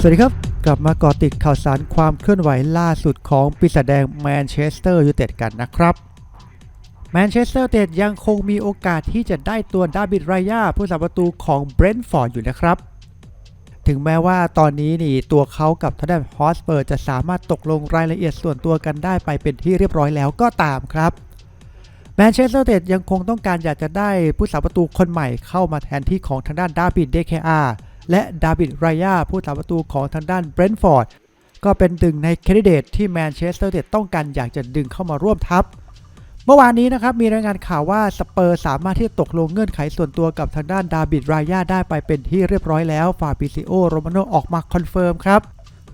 สวัสดีครับ กลับมาเกาะติดข่าวสารความเคลื่อนไหวล่าสุดของปีศาจแดงแมนเชสเตอร์ยูไนเต็ดกันนะครับแมนเชสเตอร์ยูไนเต็ดยังคงมีโอกาสที่จะได้ตัวดาบิดไรยาผู้สาประตูของเบรนท์ฟอร์ดอยู่นะครับ ถึงแม้ว่าตอนนี้นี่ตัวเขากับทางด้านฮอสเปอร์จะสามารถตกลงรายละเอียดส่วนตัวกันได้ไปเป็นที่เรียบร้อยแล้วก็ตามครับแมนเชสเตอร์ยูไนเต็ดยังคงต้องการอยากจะได้ผู้สาประตูคนใหม่เข้ามาแทนที่ของทางด้านดาบิดเดคอา และดาบิดไรยาผู้สาประตูของทางด้านเบรนท์ฟอร์ดก็เป็นหนึ่งในแคนดิเดตที่แมนเชสเตอร์ยูไนเต็ดต้องการอยากจะดึงเข้ามาร่วมทัพ เมื่อวานนี้นะครับมีรายงานข่าวว่าสเปอร์สามารถที่จะตกลงเงื่อนไขส่วนตัวกับทางด้านดาบิดไรยาได้ไปเป็นที่เรียบร้อยแล้วฟาบิซิโอโรมาโนออกมาคอนเฟิร์มครับ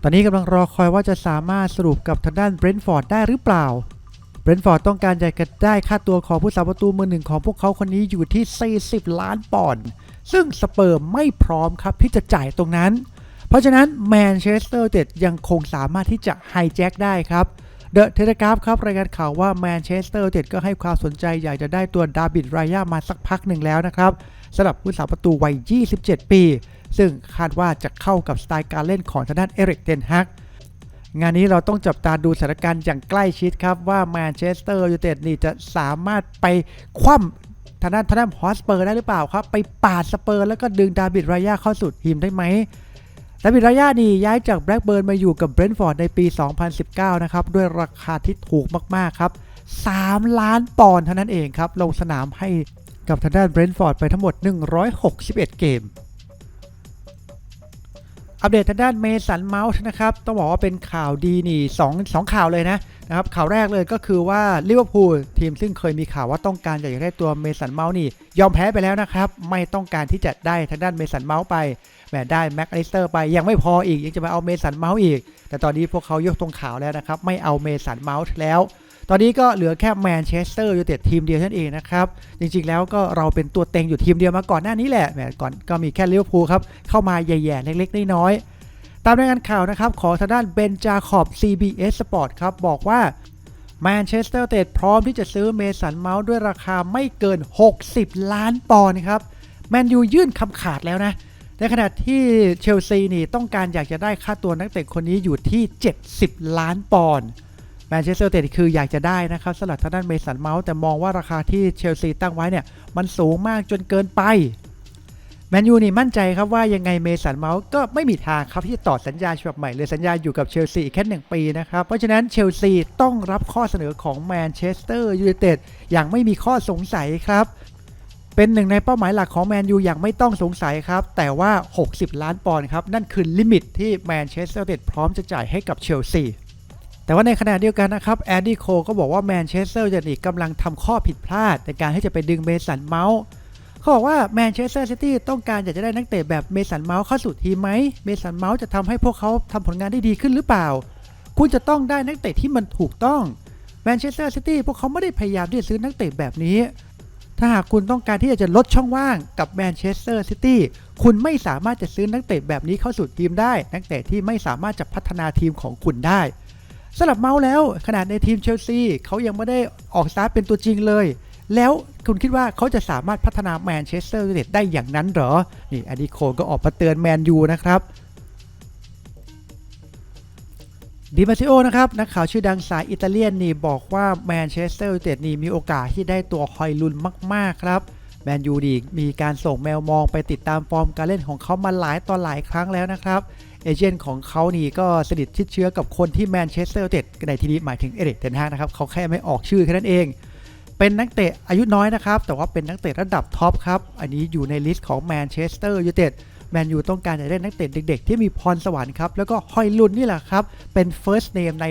ตอนนี้กำลังรอคอยว่าจะสามารถสรุปกับทางด้านเบรนท์ฟอร์ดได้หรือเปล่า เบรนฟอร์ดต้องการอยากจะได้ค่าตัวของผู้สาประตูมือหนึ่งของพวกเขาคนนี้อยู่ที่ 40 ล้านปอนด์ซึ่งสเปอร์ไม่พร้อมครับที่จะจ่ายตรงนั้น เพราะฉะนั้นแมนเชสเตอร์เต็ดยังคงสามารถที่จะไฮแจ็คได้ครับเดอะเทเลกราฟครับรายงานข่าวว่าแมนเชสเตอร์เต็ดก็ให้ความสนใจอยากจะได้ตัวดาบิดไรยามาสักพักหนึ่งแล้วนะครับสำหรับผู้สาประตูวัย 27 ปี ซึ่งคาดว่าจะเข้ากับสไตล์การเล่นของทางด้านเอริกเทนฮัก งานนี้เราต้องจับตาดูสถานการณ์อย่างใกล้ชิดครับว่าแมนเชสเตอร์ยูไนเต็ดนี่จะสามารถไปคว่ำทางด้านทางด้านฮอสเปอร์ได้หรือเปล่าครับ ไปปาดสเปอร์ แล้วก็ดึงดาบิดรายาเข้าสู่ทีมได้ไหมดาบิดรายานี่ย้ายจากแบล็กเบิร์นมาอยู่กับเบรนท์ฟอร์ดในปี 2019 นะครับ ด้วยราคาที่ถูกมาก ๆ ครับ 3 ล้านปอนด์เท่านั้นเองครับ ลงสนามให้กับทางด้านเบรนท์ฟอร์ดไปทั้งหมด 161 เกม อัปเดตทางด้านเมสันเมาส์นะครับ ต้องบอกว่าเป็นข่าวดีนี่สองสองข่าวเลยนะนะครับข่าวแรกเลยก็คือว่าลิเวอร์พูลทีมซึ่งเคยมีข่าวว่าต้องการอยากจะได้ตัวเมสันเมาส์นี่ ยอมแพ้ไปแล้วนะครับ ไม่ต้องการที่จะได้ทางด้านเมสันเมาส์ไปแหมได้แม็กอลิสเตอร์ไปยังไม่พออีกยังจะมาเอาเมสันเมาส์อีก แต่ตอนนี้พวกเขายกตรงข่าวแล้วนะครับไม่เอาเมสันเมาส์แล้ว ตอนนี้ก็เหลือแค่แมนเชสเตอร์ยูไนเต็ดทีมเดียวเท่านั้นเองนะครับ จริงๆแล้วก็เราเป็นตัวเต็งอยู่ทีมเดียวมาก่อนหน้านี้แหละแหมก่อนก็มีแค่ลิเวอร์พูลครับ เข้ามาแย่ๆ เล็กๆ น้อยๆ ตามรายงานข่าวนะครับ ของทางด้านเบนจาคอบ CBS Sport ครับ บอกว่าแมนเชสเตอร์เตดพร้อมที่จะซื้อเมสันเมาส์ด้วยราคาไม่เกิน 60 ล้านปอนด์ครับแมนยูยื่นคำขาดแล้วนะในขณะที่เชลซีนี่ต้องการอยากจะได้ค่าตัวนักเตะคนนี้อยู่ที่ 70 ล้านปอนด์ แมนเชสเตอร์เตดคืออยากจะได้นะครับสำหรับทางด้านเมสันเมาส์แต่มองว่าราคาที่เชลซีตั้งไว้เนี่ยมันสูงมากจนเกินไปแมนยูนี่มั่นใจครับว่ายังไงเมสันเมาส์ก็ไม่มีทางครับที่จะต่อสัญญาฉบับใหม่เลยสัญญาอยู่กับเชลซีอีกแค่หนึ่งปีนะครับ เพราะฉะนั้นเชลซีต้องรับข้อเสนอของแมนเชสเตอร์ยูไนเต็ดอย่างไม่มีข้อสงสัยครับ เป็นหนึ่งในเป้าหมายหลักของแมนยูอย่างไม่ต้องสงสัยครับ แต่ว่า 60 ล้านปอนด์ครับ นั่นคือลิมิตที่แมนเชสเตอร์ยูไนเต็ดพร้อมจะจ่ายให้กับเชลซี แต่ว่าในขณะเดียวกันนะครับแอนดี้โคก็บอกว่าแมนเชสเตอร์ยูไนเต็ดกำลังทำข้อผิดพลาดในการที่จะไปดึงเมสันเมาส์เขาบอกว่าแมนเชสเตอร์ซิตี้ต้องการอยากจะได้นักเตะแบบเมสันเมาส์เข้าสู่ทีมไหมเมสันเมาส์จะทำให้พวกเขาทำผลงานได้ดีขึ้นหรือเปล่า คุณจะต้องได้นักเตะที่มันถูกต้องแมนเชสเตอร์ซิตี้พวกเขาไม่ได้พยายามที่จะซื้อนักเตะแบบนี้ ถ้าหากคุณต้องการที่จะลดช่องว่างกับแมนเชสเตอร์ซิตี้คุณไม่สามารถจะซื้อนักเตะแบบนี้เข้าสู่ทีมได้ นักเตะที่ไม่สามารถจะพัฒนาทีมของคุณได้ สำหรับเมาส์แล้วขนาดในทีมเชลซีเขายังไม่ได้ออกสตาร์ทเป็นตัวจริงเลย แล้วคุณคิดว่าเขาจะสามารถพัฒนาแมนเชสเตอร์ยูไนเต็ดได้อย่างนั้นเหรอ นี่อดีโคก็ออกมาเตือนแมนยูนะครับดิมาซิโอนะครับนักข่าวชื่อดังสายอิตาเลียนนี่บอกว่าแมนเชสเตอร์ยูไนเต็ดนี่มีโอกาสที่ได้ตัวฮอยลุนมาก ๆ ครับแมนยูดีมีการส่งแมวมองไปติดตามฟอร์มการเล่นของเขามาหลายต่อหลายครั้งแล้วนะครับ เอเจนต์ของเขานี่ก็สนิทชิดเชื้อกับคนที่แมนเชสเตอร์ยูไนเต็ดในที่นี้หมายถึงเอเดกเทนฮากนะครับเขาแค่ไม่ออกชื่อแค่นั้นเอง เป็นนักเตะอายุน้อยนะครับ แต่ว่าเป็นนักเตะระดับท็อปครับ อันนี้อยู่ในลิสต์ของแมนเชสเตอร์ยูไนเต็ดแมนยูต้องการจะได้นักเตะเด็กๆ ที่มีพรสวรรค์ครับ แล้วก็ฮอยลุนนี่แหละครับ เป็น first name ใน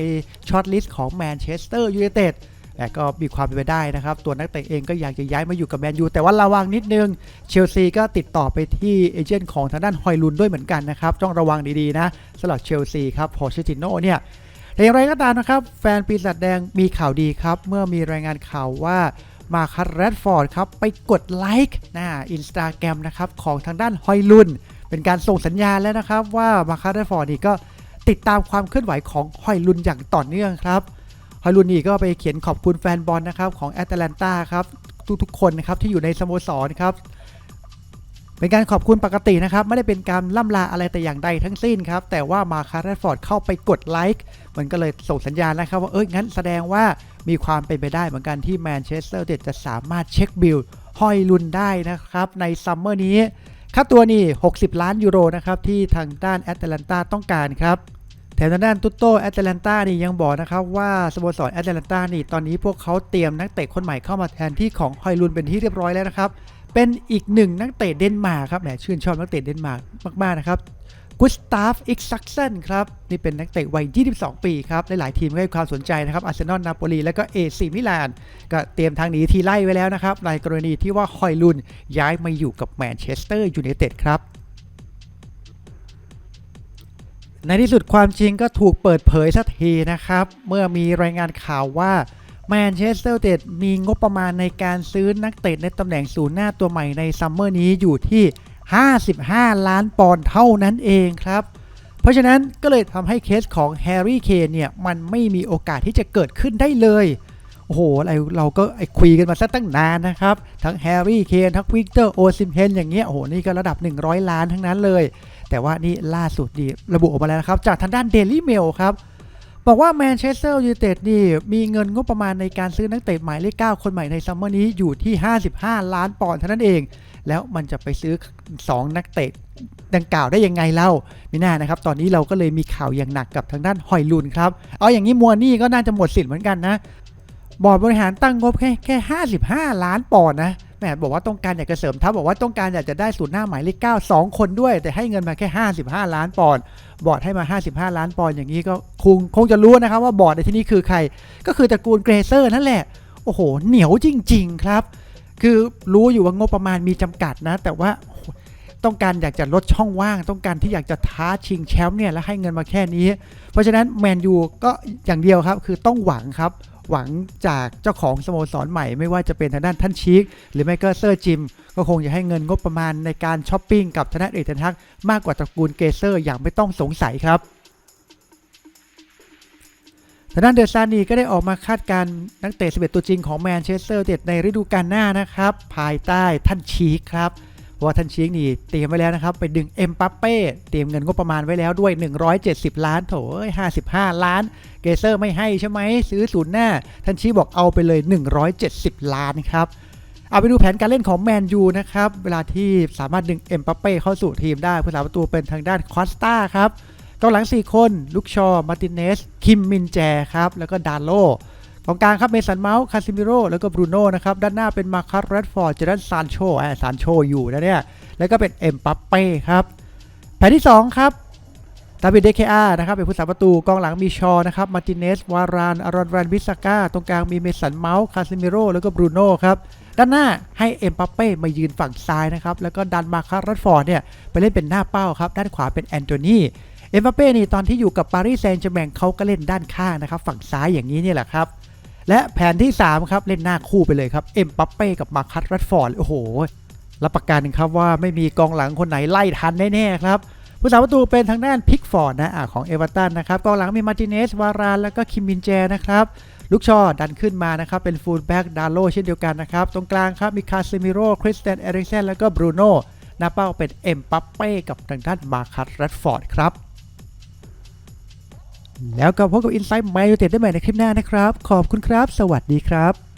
ช็อตลิสต์ของแมนเชสเตอร์ยูไนเต็ด แต่ก็มีความเป็นไปได้นะครับ ตัวนักเตะเองก็อยากจะย้ายมาอยู่กับแมนยูแต่ว่าระวังนิดนึงเชลซีก็ติดต่อไปที่เอเจนต์ของทางด้านฮอยลุนด้วยเหมือนกันนะครับต้องระวังดีๆนะสำหรับเชลซีครับพอเชติโนเนี่ยแต่อย่างไรก็ตามนะครับ แฟนปีศาจแดงมีข่าวดีครับ เมื่อมีรายงานข่าวว่ามาคัสแรดฟอร์ดครับ ไปกดไลค์หน้าอินสตาแกรมนะครับ ของทางด้านฮอยลุน เป็นการส่งสัญญาณแล้วนะครับ ว่ามาคัสแรดฟอร์ดนี่ก็ติดตามความเคลื่อนไหวของฮอยลุนอย่างต่อเนื่องครับ ฮอยลุนนี่ก็ไปเขียนขอบคุณแฟนบอลนะครับของแอตแลนตาครับทุกๆคนนะครับที่อยู่ในสโมสรครับเป็นการขอบคุณปกตินะครับ ไม่ได้เป็นการล่ำลาอะไรแต่อย่างใดทั้งสิ้นครับ แต่ว่ามาคาร์แรดฟอร์ดเข้าไปกดไลค์มันก็เลยส่งสัญญาณนะครับ ว่าเอ้ยงั้นแสดงว่ามีความเป็นไปได้เหมือนกันที่แมนเชสเตอร์ยูไนเต็ดจะสามารถเช็คบิลห้อยลุนได้นะครับ ในซัมเมอร์นี้ค่าตัวนี่ 60 ล้านยูโรนะครับ ที่ทางด้านแอตแลนตาต้องการครับ แถมทางด้านตุตโตแอตแลนตานี่ยังบอกนะครับว่าสโมสรแอตแลนตานี่ตอนนี้พวกเขาเตรียมนักเตะคนใหม่เข้ามาแทนที่ของฮอยลุนเป็นที่เรียบร้อยแล้วนะครับ เป็นอีกหนึ่งนักเตะเดนมาร์กครับแหมชื่นชอบนักเตะเดนมาร์กมากๆนะครับกุสตาฟอิกซักเซนครับ นี่เป็นนักเตะวัย 22 ปีครับ หลายๆทีมก็ให้ความสนใจนะครับอาร์เซนอลนาโปลี และก็เอซีมิลาน ก็เตรียมทางหนีทีไล่ไว้แล้วนะครับ ในกรณีที่ว่าฮอยลุนย้ายมาอยู่กับแมนเชสเตอร์ยูไนเต็ดครับ ในที่สุดความจริงก็ถูกเปิดเผยสักทีนะครับ เมื่อมีรายงานข่าวว่าแมนเชสเตอร์เตดมีงบประมาณในการซื้อนักเตะในตำแหน่งศูนย์หน้าตัวใหม่ในซัมเมอร์นี้อยู่ที่ 55 ล้านปอนด์เท่านั้นเองครับ เพราะฉะนั้นก็เลยทำให้เคสของแฮร์รี่เคนเนี่ย มันไม่มีโอกาสที่จะเกิดขึ้นได้เลย โอ้โหเราเราก็ไอคุยกันมาซะตั้งนานนะครับ ทั้งแฮร์รี่เคนทั้งวิกเตอร์โอซิมเฮนอย่างเงี้ยโอ้โหนี่ก็ระดับ 100 ล้านทั้งนั้นเลย แต่ว่านี่ล่าสุดดีระบุออกมาแล้วนะครับ จากทางด้านเดลี่เมลครับ บอกว่าแมนเชสเตอร์ยูไนเต็ดนี่ มีเงินงบประมาณในการซื้อนักเตะหมายเลข 9 คนใหม่ในซัมเมอร์นี้อยู่ที่ 55 ล้านปอนด์เท่านั้นเอง แล้วมันจะไปซื้อ 2 นักเตะดังกล่าวได้ยังไงเล่าไม่น่านะครับ ตอนนี้เราก็เลยมีข่าวอย่างหนักกับทางด้านหอยลุนครับ เอาอย่างนี้มัวนี่ก็น่าจะหมดสิทธิ์เหมือนกันนะ บอร์ดบริหารตั้งงบแค่แค่ 55 ล้านปอนด์นะ แหมบอกว่าต้องการอยากจะเสริมทัพบอกว่าต้องการอยากจะได้ศูนย์หน้าหมายเลข9 2คนด้วย แต่ให้เงินมาแค่ 55 ล้านปอนด์บอร์ดให้มา 55 ล้านปอนด์อย่างนี้ก็คงคงจะรู้นะครับว่าบอร์ดในที่นี้คือใคร ก็คือตระกูลเกรเซอร์นั่นแหละโอ้โห เหนียวจริง ๆ ครับ คือรู้อยู่ว่างบประมาณมีจำกัดนะ แต่ว่าต้องการอยากจะลดช่องว่าง ต้องการที่อยากจะท้าชิงแชมป์เนี่ยแล้วให้เงินมาแค่นี้ เพราะฉะนั้นแมนยูก็อย่างเดียวครับ คือต้องหวังครับ หวังจากเจ้าของสโมสรใหม่ ไม่ว่าจะเป็นทางด้านท่านชีคหรือไม่ก็เซอร์จิม ก็คงจะให้เงินงบประมาณในการช้อปปิ้งกับทางด้านเอกเทนทักมากกว่าตระกูลเกเซอร์อย่างไม่ต้องสงสัยครับทางด้านเดอร์ซานีก็ได้ออกมาคาดการณ์นักเตะ11ตัวจริงของแมนเชสเตอร์เต็ดในฤดูกาลหน้านะครับ ภายใต้ท่านชีคครับ ว่าท่านชีคนี่เตรียมไว้แล้วนะครับ ไปดึงเอ็มปัปเป้เตรียมเงินงบประมาณไว้แล้วด้วย 170 ล้านโถเอ้ย55ล้าน เกเซอร์ไม่ให้ใช่ไหมซื้อศูนย์หน้า ท่านชีคบอกเอาไปเลย 170 ล้านครับเอาไปดูแผนการเล่นของแมนยูนะครับ เวลาที่สามารถดึงเอ็มปัปเป้เข้าสู่ทีมได้ผู้สาประตูเป็นทางด้านคอสตาครับกองหลัง 4 คน ลุกชอ มาร์ติเนส คิมมินแจครับ แล้วก็ดาโล กองกลางครับเมสันเมาส์คาซิมิโร่แล้วก็บรูโน่นะครับด้านหน้าเป็นมาคัสแรดฟอร์ดเจดันซานโชอ่าซานโชอยู่นะเนี่ยแล้วก็เป็นเอ็มปัปเป้ครับแผนที่ 2 ครับดาวิดเดเคอานะครับเป็นผู้สาประตูกองหลังมีชอนะครับมาร์ติเนสวารานอารอนแวนบิสก้าตรงกลางมีเมสันเมาส์คาซิมิโร่แล้วก็บรูโน่ครับด้านหน้าให้เอ็มปัปเป้มายืนฝั่งซ้ายนะครับแล้วก็ดันมาคาร์รัตฟอร์ดเนี่ยไปเล่นเป็นหน้าเป้าครับด้านขวาเป็นแอนโทนีเอ็มบัปเป้นี่ตอนที่อยู่กับปารีสแซงต์แชร์แมงเขาก็เล่นด้านข้างนะครับ ฝั่งซ้ายอย่างนี้นี่แหละครับ และแผนที่ 3 ครับ เล่นหน้าคู่ไปเลยครับ เอ็มบัปเป้กับมาคัสรัตฟอร์ดโอ้โห รับประกันครับว่าไม่มีกองหลังคนไหนไล่ทันแน่ๆครับผู้สาประตูเป็นทางด้านพิกฟอร์ดนะอของเอเวอร์ตันนะครับกองหลังมีมาร์ติเนส วาราน แล้วก็คิมมินแจนะครับลูกชอดันขึ้นมานะครับ เป็นฟูลแบ็กดาโลเช่นเดียวกันนะครับ ตรงกลางครับ มีคาซิมิโร่คริสเตนเอริกเซนแล้วก็บรูโน่หน้าเป้าเป็นเอ็มปัปเป้กับทางด้านมาคัสรัตฟอร์ดครับ แล้วก็พบกับ Insight Man United ได้ใหม่ในคลิปหน้านะครับ ขอบคุณครับ สวัสดีครับ